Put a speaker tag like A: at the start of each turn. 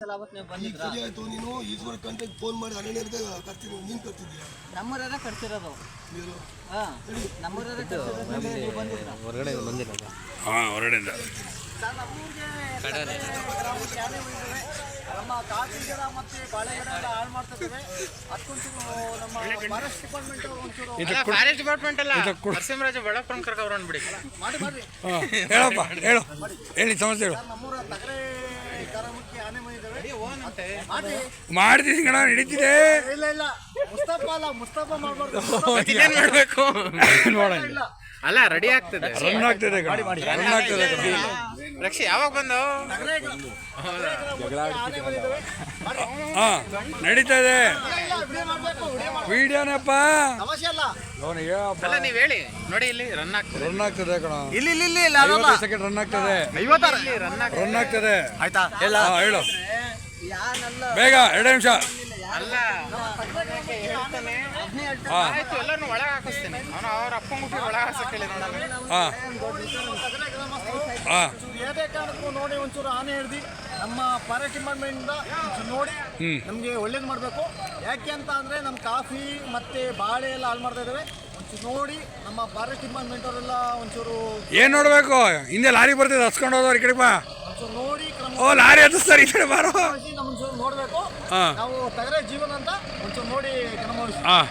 A: ಆಯ್ತು ನೀನು Ishwara content phone ಮಾಡಿ ಹನ್ನೆರಡು ಕರ್ತೀನಿ ನೀನು ಕರ್ತಿದ್ಯಾ
B: ನಮ್ಮೂರೇ ಕಟ್ಸಿರೋದು
A: ನೀನು?
B: ಹಾ ನಮ್ಮೂರೇ
C: ಹೊರಗಡೆ ಬಂದಿಲ್ಲ
D: ಹಾಂ ಹೊರಗಡೆಯಿಂದ.
B: ಸರ್, ನಮ್ಮೂರಿಗೆ ನಮ್ಮ ಕಾಫಿ ಗಿಡ ಮತ್ತೆ ಬಾಳೆ ಗಿಡ ಎಲ್ಲ ಹಾಳು ಅದಕ್ಕೊಂಚೂರು ನಮ್ಮ ಫಾರೆಸ್ಟ್ ಡಿಪಾರ್ಟ್ಮೆಂಟ್ ಅವರು ಒಂಚೂರು
C: ಫಾರೆಸ್ಟ್ ಡಿಪಾರ್ಟ್ಮೆಂಟ್ ಅಲ್ಲ. ನರಸಿಂಹರಾಜ ಬೆಳಪ್ಪನ್ ಕರ್ಕೊಂಡ್ ಬಿಡಿ
B: ಮಾಡಿ ಮಾಡಿ.
D: ಹಾಂ ಹೇಳಪ್ಪ ಹೇಳು. ಹೇಳಿ ಸಮಸ್ಯೆ ಹೇಳು.
B: ನಮ್ಮೂರ ತಗರೆ
D: ಮಾಡ್ತೀನಿ ಕಣ ನಡೀತಿದೆ.
B: ಇಲ್ಲ ಇಲ್ಲ. ಮುಸ್ತಫಾ ಅಲ್ಲ ಮುಸ್ತಫಾ ಮಾಡ್ಬಾರ್ದು.
C: ಏನ್ ಮಾಡ್ಬೇಕು?
D: ನೋಡೋಣ
B: ಇಲ್ಲ.
C: ಅಲ್ಲ ರೆಡಿ ಆಗ್ತದೆ.
D: ರನ್ ಆಗ್ತದೆ ರನ್ ಆಗ್ತದೆ
C: ರಕ್ಷೆ ಯಾವಾಗ ಬಂದು.
D: ಹಾಂ ನಡೀತಾ ಇದೆ
B: ಇಲ್ಲ, ಇಲ್ಲ,
D: ವಿಡಿಯೋನಪ್ಪ
B: ಸಮಸ್ಯೆ ಅಲ್ಲ
C: ನೀವ್ ಹೇಳಿ. ನೋಡಿ ಇಲ್ಲಿ ರನ್ ಆಗ್ತದೆ.
D: ರನ್ ಆಗ್ತದೆ ಕಣ.
B: ಇಲ್ಲಿ ಇಲ್ಲಿ ಇಲ್ಲಿ
D: ಐವತ್ತೈದು ಸೆಕೆಂಡ್ ರನ್ ಆಗ್ತದೆ.
C: ಇಲ್ಲಿ ರನ್ ಆಗ್ತದೆ
D: ರನ್ ಆಗ್ತದೆ.
B: ಆಯ್ತಾ?
D: ಹೇಳು.
B: ಯಾನಲ್ಲ.
D: ಬೇಗ ಎರಡು ನಿಮಿಷ.
C: ಅಲ್ಲ. ಹೇಳ್ತಾನೆ ಆಯ್ತು ಎಲ್ಲಾನು ಒಳಗೆ ಹಾಕಿಸ್ತೇನೆ. ಅವನು ಅವ್ರ ಅಪ್ಪಂಗ್ ಬಿಟ್ಟು ಒಳಗೆ ಹಾಕಕ್ಕೆ ಹೇಳಿ
B: ಯಾವುದೇ ಕಾರಣಕ್ಕೂ ನೋಡಿ ಒಂಚೂರು ಆನೆ ಹಿಡ್ದು ನಮ್ಮ ಫಾರೆಸ್ಟ್ ಡಿಪಾರ್ಟ್ಮೆಂಟಿಂದ ಒಂಚೂರು ನೋಡಿ ನಮಗೆ ಒಳ್ಳೇದು ಮಾಡಬೇಕು. ಯಾಕೆ ಅಂತ ಅಂದರೆ ನಮ್ಮ ಕಾಫಿ ಮತ್ತು ಬಾಳೆ ಎಲ್ಲ ಹಾಳು ಮಾಡ್ತಾ ಇದಾವೆ. ಒಂಚೂರು ನೋಡಿ ನಮ್ಮ ಫಾರೆಸ್ಟ್ ಡಿಪಾರ್ಟ್ಮೆಂಟ್ ಅವರೆಲ್ಲ ಒಂಚೂರು
D: ಏನು ನೋಡಬೇಕು? ಹಿಂದೆ ಲಾರಿ ಬರ್ತದೆ ಹಸ್ಕೊಂಡು ಹೋದವ್ರು ಈ ಕಡೆ ಬಾ. ಓ ಲಾರಿ ಹತ್ತಿಸ್ತಾರೆ ಈ ಕಡೆ ಬಾರೋ
B: ವಹಿಸಿ ನಮ್ಮ ನೋಡಬೇಕು.
D: ಹಾಂ.
B: ನಾವು ತಗರೆ ಜೀವನ ಅಂತ ಒಂಚೂರು ನೋಡಿ ಕ್ರಮ
D: ಹಾಂ.